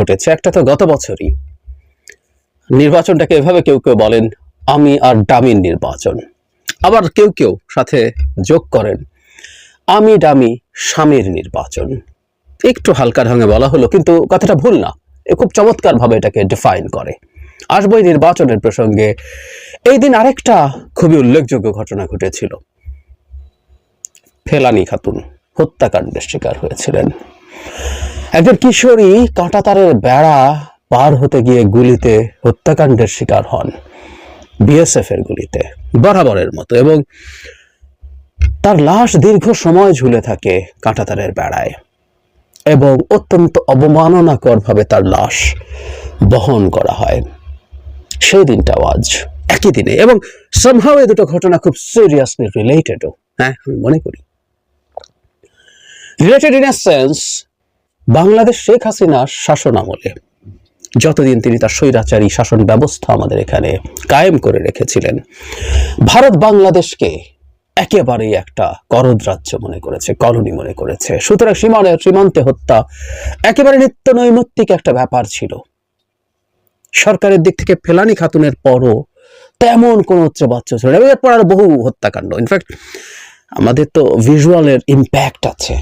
ঘটেছে, একটা তো গত বছরই। নির্বাচনটাকে এভাবে কেউ কেউ বলেন, আমি আর ডামির নির্বাচন। আবার কেউ কেউ সাথে যোগ করেন, আমি ডামি স্বামীর নির্বাচন। একটু হালকা ঢঙে বলা হলো, কিন্তু কথাটা ভুল না। এ খুব চমৎকারভাবে এটাকে ডিফাইন করে। আসব এই নির্বাচনের প্রসঙ্গে। এই দিন আরেকটা খুবই উল্লেখযোগ্য ঘটনা ঘটেছিল। ফেলানি খাতুন হত্যাকাণ্ডের শিকার হয়েছিলেন। একজন কিশোরী কাঁটাতারের বেড়া পার হতে গিয়ে গুলিতে হত্যাকাণ্ডের শিকার হন বিএসএফ এর গুলিতে, বরাবরের মতো এবং তার লাশ দীর্ঘ সময় ঝুলে থাকে কাঁটাতারের বেড়ায় এবং অত্যন্ত অবমাননাকর ভাবে তার লাশ বহন করা হয়। সেই দিনটাও আজ একই দিনে এবং সম্ভব এই দুটো ঘটনা খুব সিরিয়াসলি রিলেটেডও হ্যাঁ আমি মনে করি। Related in a sense Bangladesh Sheikh হাসিনার শাসন আমলে। যতদিন তিনি তার স্বৈরাচারী শাসন ব্যবস্থা আমাদের এখানে কায়েম করে রেখেছিলেন, ভারত বাংলাদেশকে একেবারেই একটা করদ রাজ্য মনে করেছে, কলোনি মনে করেছে। সুতরাং সীমানে সীমান্তে হত্যা একেবারে নিত্য নৈমিত্তিক একটা ব্যাপার ছিল। সরকারের দিক থেকে ফেলানি খাতুনের পরও তেমন কোনো উচ্চবাচ্য ছিল না এরপর আরও বহু হত্যাকাণ্ড। ইনফ্যাক্ট আমাদের তো ভিজুয়ালের ইম্প্যাক্ট আছে।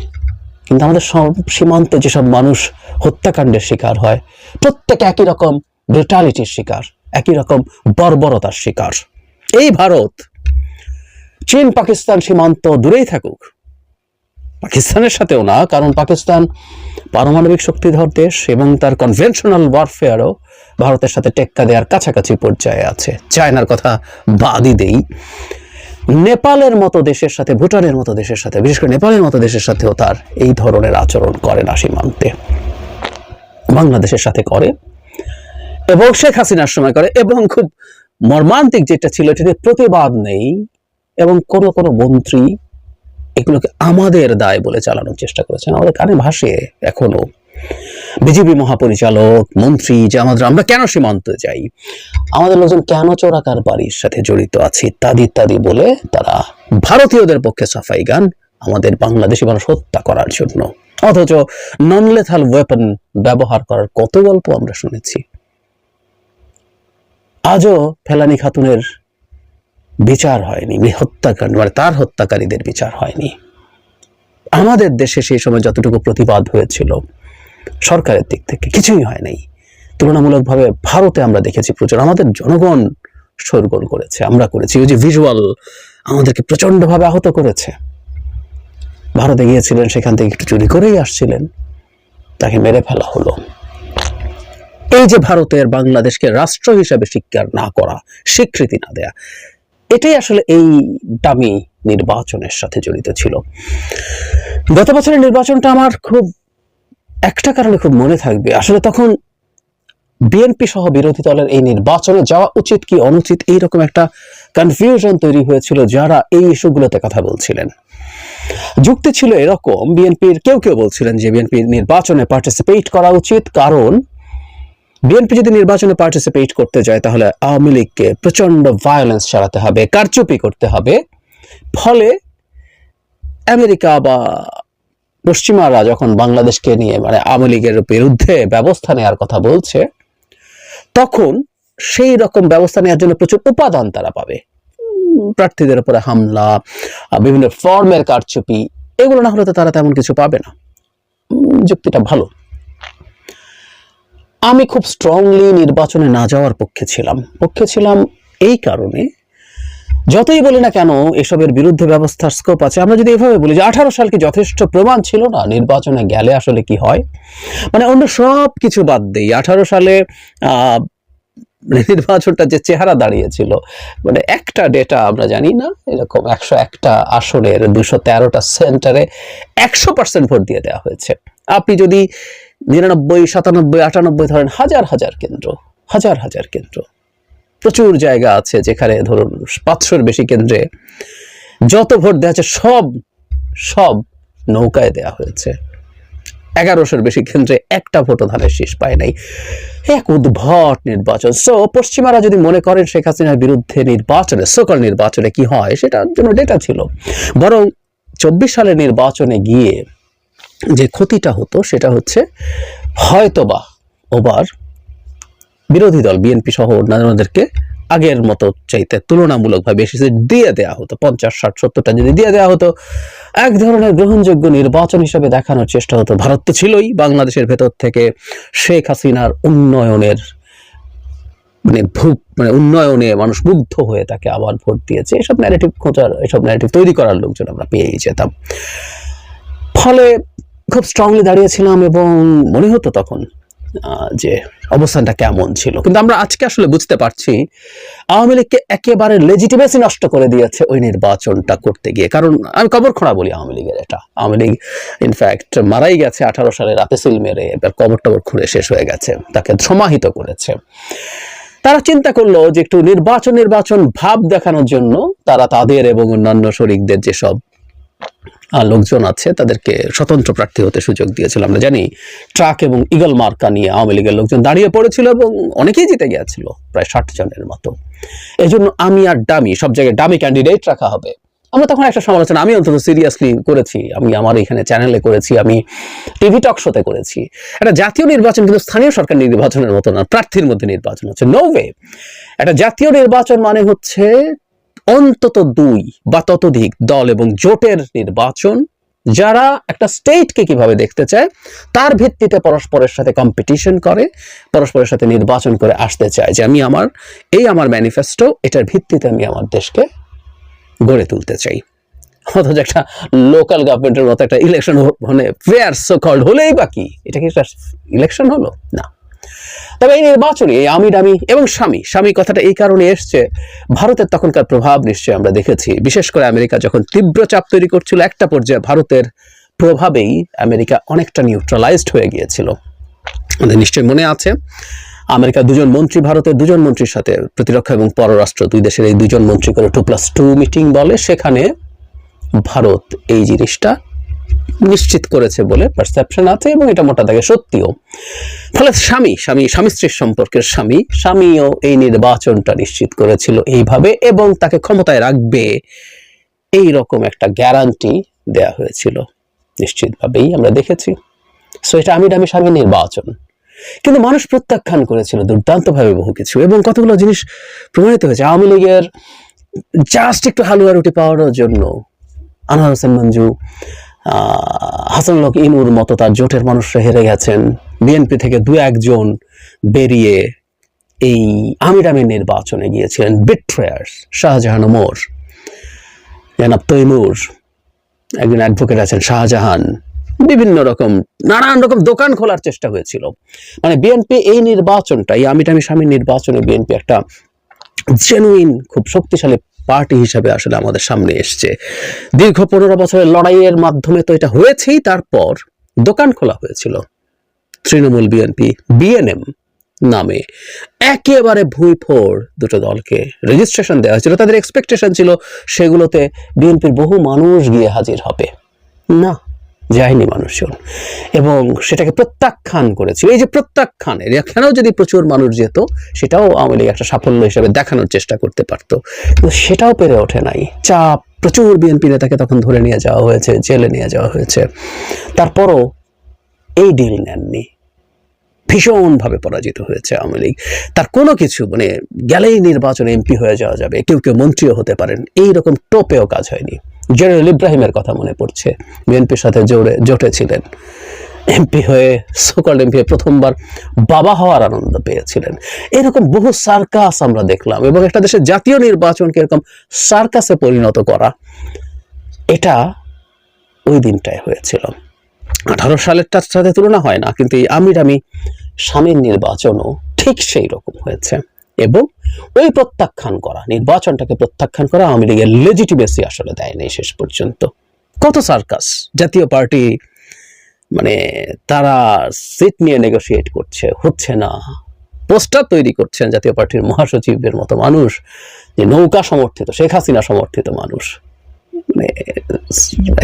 কিন্তু আমাদের সব সীমান্তে যেসব মানুষ হত্যাকাণ্ডের শিকার হয়, প্রত্যেকে একই রকম ব্রুটালিটির শিকার, একই রকম বর্বরতার শিকার। এই ভারত চীন, পাকিস্তান সীমান্ত দূরেই থাকুক। পাকিস্তানের সাথেও না, কারণ পাকিস্তান পারমাণবিক শক্তিধর দেশ এবং তার কনভেনশনাল ওয়ারফেয়ারও ভারতের সাথে টেক্কা দেওয়ার কাছাকাছি পর্যায়ে আছে। চায়নার কথা বাদই দেই। নেপালের মতো দেশের সাথে, ভুটানের মতো দেশের সাথে, বিশেষ করে নেপালের মতো দেশের সাথেও তার এই ধরনের আচরণ করে না সীমান্তে বাংলাদেশের সাথে করে এবং শেখ হাসিনার সময় করে এবং খুব মর্মান্তিক যেটা ছিল এটাতে প্রতিবাদ নেই এবং কোন কোন মন্ত্রী এগুলোকে আমাদের দায় বলে চালানোর চেষ্টা করেছেন। আমাদের কানে ভাসে এখনও। বিজেপি মহাপরিচালক, মন্ত্রী যে আমাদের আমরা কেন সীমান্তে যাই? আমাদের লোকজন কেন চোরাকার বাড়ির সাথে জড়িত আছে? ইত্যাদি ইত্যাদি বলে তারা ভারতীয়দের পক্ষে সাফাই গান আমাদের বাংলাদেশি মানুষ হত্যা করার জন্য। অথচ নন লেথাল ওয়েপন ব্যবহার করার কত গল্প আমরা শুনেছি। আজও ফেলানি খাতুনের বিচার হয়নি এই হত্যাকাণ্ড মানে তার হত্যাকারীদের বিচার হয়নি। আমাদের দেশে সেই সময় যতটুকু প্রতিবাদ হয়েছিল সরকারের দিক থেকে কিছুই হয় নাই। তুলনামূলকভাবে ভারতে আমরা দেখেছি প্রচুর, আমাদের জনগণ শোরগোল করেছে, আমরা করেছি। ওই যে ভিজুয়াল আমাদেরকে প্রচন্ডভাবে আহত করেছে। ভারতে গিয়েছিলেন সেখান থেকে একটু চুরি করেই আসছিলেন। তাকে মেরে ফেলা হলো। এই যে ভারতের বাংলাদেশকে রাষ্ট্র হিসাবে স্বীকার না করা, স্বীকৃতি না দেয়া, এটাই আসলে এই দামি নির্বাচনের সাথে জড়িত ছিল। গত বছরের নির্বাচনটা আমার খুব একটা কারণে খুব মনে থাকবে, আসলে তখন বিএনপি সহ বিরোধী দলের এই নির্বাচনে যাওয়া উচিত কি অনুচিত এইরকম একটা কনফিউশন তৈরি হয়েছিল যারা এই ইস্যুগুলোতে কথা বলছিলেন। যুক্তি ছিল এরকম বিএনপির কেউ কেউ বলছিলেন যে বিএনপির নির্বাচনে পার্টিসিপেট করা উচিত, কারণ বিএনপি যদি নির্বাচনে পার্টিসিপেট করতে যায়, তাহলে আওয়ামী লীগকে প্রচণ্ড ভায়োলেন্স চালাতে হবে, কারচুপি করতে হবে। ফলে আমেরিকা বা পশ্চিমারা যখন বাংলাদেশকে নিয়ে মানে আওয়ামী লীগের বিরুদ্ধে ব্যবস্থা নেওয়ার কথা বলছে, তখন সেই রকম ব্যবস্থা নেওয়ার জন্য প্রচুর উপাদান তারা পাবে। প্রার্থীদের উপরে হামলা বিভিন্ন ফর্মের কারচুপি, এগুলো না হলে তো তারা তেমন কিছু পাবে না। যুক্তিটা ভালো। আমি খুব স্ট্রংলি নির্বাচনে না যাওয়ার পক্ষে ছিলাম। পক্ষে ছিলাম এই কারণে যতই বলি না কেন, এসবের বিরুদ্ধে ব্যবস্থার স্কোপ আছে। আমরা যদি এভাবে বলি যে আঠারো সালকে যথেষ্ট প্রমাণ ছিল না, নির্বাচনে গেলে আসলে কি হয়? মানে অন্য সব কিছু বাদ দেই। আঠারো সালে নির্বাচনটা যে চেহারা দাঁড়িয়েছিল মানে একটা ডেটা আমরা জানি না, এরকম একশো একটা আসনের, দুশো তেরোটা সেন্টারে একশো পার্সেন্ট ভোট দিয়ে দেওয়া হয়েছে। আপনি যদি নিরানব্বই, সাতানব্বই, আটানব্বই ধরেন, হাজার হাজার কেন্দ্র, হাজার হাজার কেন্দ্র। প্রচুর জায়গা আছে যেখানে ধরুন পাঁচশোর বেশি কেন্দ্রে যত ভোট দেওয়া আছে সব সব নৌকায় দেয়া হয়েছে। এগারোশোর বেশি কেন্দ্রে একটা ভোটও ধানের শীষ পায় নাই। এক উদ্ভট নির্বাচন। সো পশ্চিমারা যদি মনে করেন শেখ হাসিনার বিরুদ্ধে নির্বাচনে সকল নির্বাচনে কি হয়, সেটার জন্য ডেটা ছিল। বরং চব্বিশ সালের নির্বাচনে গিয়ে যে ক্ষতিটা হতো, সেটা হচ্ছে হয়তোবা ওভার বিরোধী দল, বিএনপি সহ অন্যান্যদেরকে আগের মতো চাইতে তুলনামূলকভাবে সিট দিয়ে দেওয়া হতো, পঞ্চাশ, ষাট, সত্তরটা যদি দিয়ে দেওয়া হতো, এক ধরনের গ্রহণযোগ্য নির্বাচন হিসেবে দেখানোর চেষ্টা হতো। ভারত তো ছিলই বাংলাদেশের ভেতর থেকে শেখ হাসিনার উন্নয়নের মানে ভূ মানে উন্নয়নে মানুষ মুগ্ধ হয়ে তাকে আবার ভোট দিয়েছে। এসব ন্যারেটিভ খোঁজার, এসব ন্যারেটিভ তৈরি করার লোকজন আমরা পেয়েই যেতাম। ফলে খুব স্ট্রংলি দাঁড়িয়েছিলাম এবং মনে হতো তখন যে অবস্থানটা কেমন ছিল। কিন্তু আমরা আজকে আসলে বুঝতে পারছি, আওয়ামী লীগকে একেবারে লেজিটিমেসি নষ্ট করে দিয়েছে ওই নির্বাচনটা করতে গিয়ে। কারণ আমি কবর খোঁড়া বলি আওয়ামী লীগের এটা। আওয়ামী লীগ ইনফ্যাক্ট মারাই গেছে আঠারো সালে রাতে সিল মেরে, এবার কবর টবর খুঁড়ে শেষ হয়ে গেছে, তাকে সমাহিত করেছে। তারা চিন্তা করল যে একটু নির্বাচন নির্বাচন ভাব দেখানোর জন্য তারা তাদের এবং অন্যান্য শরিকদের যেসব লোকজন আছে, তাদেরকে স্বতন্ত্র প্রার্থী হতে সুযোগ দিয়েছিল। আমরা জানি ট্রাক এবং ইগল মার্কা নিয়ে আওয়ামী লীগের লোকজন দাঁড়িয়ে পড়েছিল এবং অনেকেই জিতে গিয়েছিল, প্রায় ষাট জনের মতো। এই জন্য আমি আর ডামি সব জায়গায় ডামি ক্যান্ডিডেট রাখা হবে। আমরা তখন একটা সমালোচনা, আমি অন্তত সিরিয়াসলি করেছি, আমি আমার এখানে চ্যানেলে করেছি, আমি টিভি টক শোতে করেছি। একটা জাতীয় নির্বাচন কিন্তু স্থানীয় সরকার নির্বাচনের মতো না, প্রার্থীর মধ্যে নির্বাচন হচ্ছে। নো ওয়ে একটা জাতীয় নির্বাচন মানে হচ্ছে অন্তত দুই বা ততোধিক দল এবং জোটের নির্বাচন, যারা একটা স্টেটকে কীভাবে দেখতে চায়, তার ভিত্তিতে পরস্পরের সাথে কম্পিটিশন করে, পরস্পরের সাথে নির্বাচন করে আসতে চায় যে আমি আমার, এই আমার ম্যানিফেস্টো এটার ভিত্তিতে আমি আমার দেশকে গড়ে তুলতে চাই। অথচ একটা লোকাল গভর্নমেন্টের মতো একটা ইলেকশন মানে ফেয়ার সো কল্ড হলেই বাকি এটা কি ইলেকশন হলো? না। তবে এই নির্বাচনে এই আমি এবং স্বামী স্বামী কথাটা এই কারণে এসছে, ভারতের তখনকার প্রভাব নিশ্চয়ই আমরা দেখেছি। বিশেষ করে আমেরিকা যখন তীব্র চাপ তৈরি করছিল, একটা পর্যায়ে ভারতের প্রভাবেই আমেরিকা অনেকটা নিউট্রালাইজড হয়ে গিয়েছিল। আমাদের নিশ্চয়ই মনে আছে আমেরিকার দুজন মন্ত্রী, ভারতের দুজন মন্ত্রীর সাথে প্রতিরক্ষা এবং পররাষ্ট্র, দুই দেশের এই দুজন মন্ত্রী করে টু প্লাস টু মিটিং বলে, সেখানে ভারত এই জিনিসটা নিশ্চিত করেছে বলে পারসেপশন আছে এবং এটা মোটা দাগে সত্যিও। ফলে স্বামী স্বামী স্বামী স্ত্রীর সম্পর্কের স্বামী, স্বামীও এই নির্বাচনটা নিশ্চিত করেছিল এইভাবে এবং তাকে ক্ষমতায় রাখবে এই রকম একটা গ্যারান্টি দেয়া হয়েছিল। নিশ্চিতভাবেই আমরা দেখেছি। সো এটা আমি আমি স্বামী নির্বাচন। কিন্তু মানুষ প্রত্যাখ্যান করেছিল দুর্দান্তভাবে বহু কিছু এবং কতগুলো জিনিস প্রমাণিত হয়েছে। আওয়ামী লীগের জাস্ট একটু হালুয়া রুটি পাওয়ার জন্য। আনোয়ার হোসেন মঞ্জু আহ, হাসানুল হক ইনুর মতো তার জোটের মানুষরা হেরে গেছেন। বিএনপি থেকে দু একজন বেরিয়ে এই আমির আমির নির্বাচনে গিয়েছিলেন। বিট্রেয়ার্স শাহজাহান ওমর। জনাব তৈমুর একজন অ্যাডভোকেট আছেন শাহজাহান। বিভিন্ন রকম নানান রকম দোকান খোলার চেষ্টা হয়েছিল। মানে বিএনপি এই নির্বাচনটা এই আমির আমি স্বামী নির্বাচনে বিএনপি একটা জেনুইন খুব শক্তিশালী পার্টি হিসাবে আসলে আমাদের সামনে এসছে। দীর্ঘ পনেরো বছরের লড়াইয়ের মাধ্যমে তো এটা হয়েছেই, তারপর দোকান খোলা হয়েছিল তৃণমূল বিএনপি বিএনএম নামে। একেবারে ভুই ফোর দুটো দলকে রেজিস্ট্রেশন দেওয়া হয়েছিল। তাদের এক্সপেকটেশন ছিল সেগুলোতে বিএনপির বহু মানুষ গিয়ে হাজির হবে। না যায়নি মানুষজন। এবং সেটাকে প্রত্যাখ্যান করেছিল। এই যে প্রত্যাখ্যানের এখানেও যদি প্রচুর মানুষ যেত, সেটাও আওয়ামী লীগ একটা সাফল্য হিসেবে দেখানোর চেষ্টা করতে পারতো। কিন্তু সেটাও পেরে ওঠে নাই। চাপ, প্রচুর বিএনপি নেতাকে তখন ধরে নিয়ে যাওয়া হয়েছে, জেলে নিয়ে যাওয়া হয়েছে। তারপরও এই ডিল নেননি। ভীষণভাবে পরাজিত হয়েছে আওয়ামী লীগ। তার কোনো কিছু মানে গেলেই নির্বাচনে এমপি হয়ে যাওয়া যাবে, কেউ কেউ মন্ত্রীও হতে পারেন এই রকম টোপেও কাজ হয়নি। জেনারেল ইব্রাহিমের কথা মনে পড়ছে। বিএনপির সাথে জোরে জোটে ছিলেন। এমপি হয়ে সকল এমপি হয়ে প্রথমবার বাবা হওয়ার আনন্দ পেয়েছিলেন। এরকম বহু সার্কাস আমরা দেখলাম এবং একটা দেশের জাতীয় নির্বাচনকে এরকম সার্কাসে পরিণত করা, এটা ওই দিনটায় হয়েছিল। আঠারো সালেরটার সাথে তুলনা হয় না, কিন্তু এই আমির আমি স্বামীর নির্বাচনও ঠিক সেই রকম হয়েছে। এবং ওই প্রত্যাখ্যান করা, নির্বাচনটাকে প্রত্যাখ্যান করা আওয়ামী লীগের লেজিটিমেসি আসলে দেয়নি শেষ পর্যন্ত। কত সার্কাস জাতীয় পার্টি মানে তারা সিট নিয়ে নেগোশিয়েট করছে, হচ্ছে না। পোস্টার তৈরি করছেন জাতীয় পার্টির মহাসচিবের মতো মানুষ, যে নৌকা সমর্থিত, শেখ হাসিনা সমর্থিত মানুষ। মানে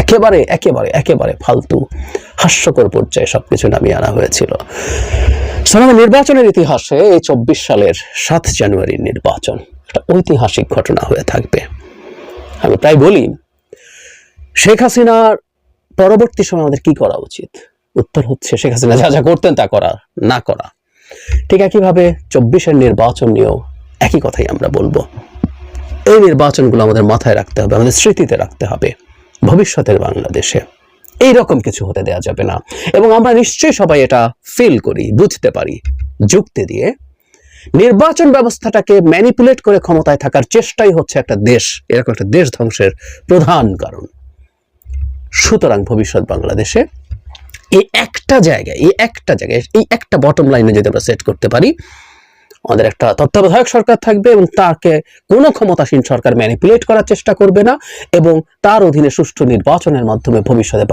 একেবারে একেবারে একেবারে ফালতু, হাস্যকর পর্যায়ে সবকিছু নামিয়ে আনা হয়েছিল। সোনামা নির্বাচনের ইতিহাসে এই চব্বিশ সালের সাত জানুয়ারির নির্বাচন। একটা ঐতিহাসিক ঘটনা হয়ে থাকবে। আমি প্রায় বলি, শেখ হাসিনার পরবর্তী সময় আমাদের কি করা উচিত? উত্তর হচ্ছে, শেখ হাসিনা যা যা করতেন তা করা, না করা। ঠিক একইভাবে চব্বিশের নির্বাচন নিয়েও একই কথাই আমরা বলব। এই নির্বাচনগুলো আমাদের মাথায় রাখতে হবে, আমাদের স্মৃতিতে রাখতে হবে, ভবিষ্যতের বাংলাদেশে। এই রকম কিছু হতে দেওয়া যাবে না। এবং আমরা নিশ্চয়ই সবাই এটা ফিল করি, বুঝতে পারি। যুক্তি দিয়ে নির্বাচন ব্যবস্থাটাকে ম্যানিপুলেট করে ক্ষমতায় থাকার চেষ্টাই হচ্ছে একটা দেশ। এরকম একটা দেশ ধ্বংসের প্রধান কারণ। সুতরাং ভবিষ্যৎ বাংলাদেশে এই একটা জায়গায়, এই একটা জায়গায়, এই একটা বটম লাইনে যদি আমরা সেট করতে পারি, আমাদের একটা তত্ত্বাবধায়ক সরকার থাকবে এবং তাকে কোনো ক্ষমতাসীন সরকার ম্যানিপুলেট করার চেষ্টা করবে না এবং তার অধীনে সুষ্ঠু নির্বাচনের মাধ্যমে ভবিষ্যতে